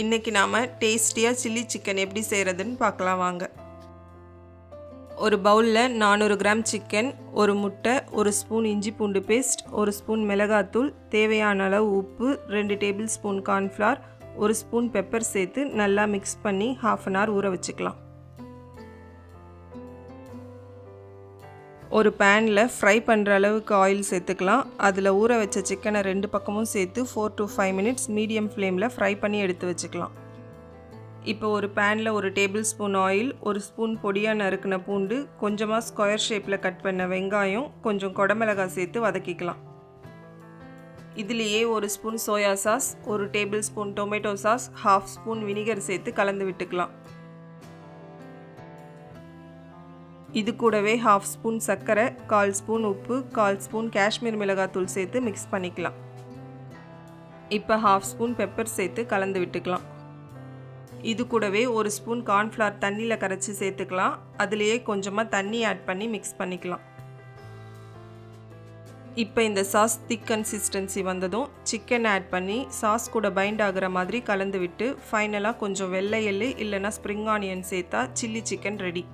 இன்றைக்கி நாம் டேஸ்டியாக சில்லி சிக்கன் எப்படி செய்கிறதுன்னு பார்க்கலாம் வாங்க. ஒரு பவுலில் நானூறு கிராம் சிக்கன் ஒரு முட்டை ஒரு ஸ்பூன் இஞ்சி பூண்டு பேஸ்ட் ஒரு ஸ்பூன் மிளகாத்தூள் தேவையான அளவு உப்பு ரெண்டு டேபிள் ஸ்பூன் கார்ன்ஃப்ளவர் ஒரு ஸ்பூன் பெப்பர் சேர்த்து நல்லா மிக்ஸ் பண்ணி ஹாஃப் அன் ஹவர் ஊற வச்சுக்கலாம். ஒரு பேனில் ஃப்ரை பண்ணுற அளவுக்கு ஆயில் சேர்த்துக்கலாம். அதில் ஊற வச்ச சிக்கனை ரெண்டு பக்கமும் சேர்த்து four to five minutes medium ஃப்ளேமில் ஃப்ரை பண்ணி எடுத்து வச்சுக்கலாம். இப்போ ஒரு பேனில் ஒரு டேபிள் ஸ்பூன் ஆயில் ஒரு ஸ்பூன் பொடியாக நறுக்கின பூண்டு கொஞ்சமாக ஸ்கொயர் ஷேப்பில் கட் பண்ண வெங்காயம் கொஞ்சம் கொடமிளகாய் சேர்த்து வதக்கிக்கலாம். இதுலேயே ஒரு ஸ்பூன் சோயா சாஸ் ஒரு tablespoon tomato sauce half spoon vinegar சேர்த்து கலந்து விட்டுக்கலாம். இது கூடவே ஹாஃப் ஸ்பூன் சர்க்கரை கால் ஸ்பூன் உப்பு கால் ஸ்பூன் காஷ்மீர் மிளகாத்தூள் சேர்த்து மிக்ஸ் பண்ணிக்கலாம். இப்போ ஹாஃப் ஸ்பூன் பெப்பர் சேர்த்து கலந்து விட்டுக்கலாம். இது கூடவே ஒரு ஸ்பூன் கார்ன்ஃப்ளவர் தண்ணியில் கரைச்சி சேர்த்துக்கலாம். அதுலேயே கொஞ்சமாக தண்ணி ஆட் பண்ணி மிக்ஸ் பண்ணிக்கலாம். இப்போ இந்த சாஸ் திக் கன்சிஸ்டன்சி வந்ததும் சிக்கன் ஆட் பண்ணி சாஸ் கூட பைண்ட் ஆகிற மாதிரி கலந்து விட்டு ஃபைனலாக கொஞ்சம் வெள்ளை எள்ளு இல்லைன்னா ஸ்ப்ரிங் ஆனியன் சேர்த்தா சில்லி சிக்கன் ரெடி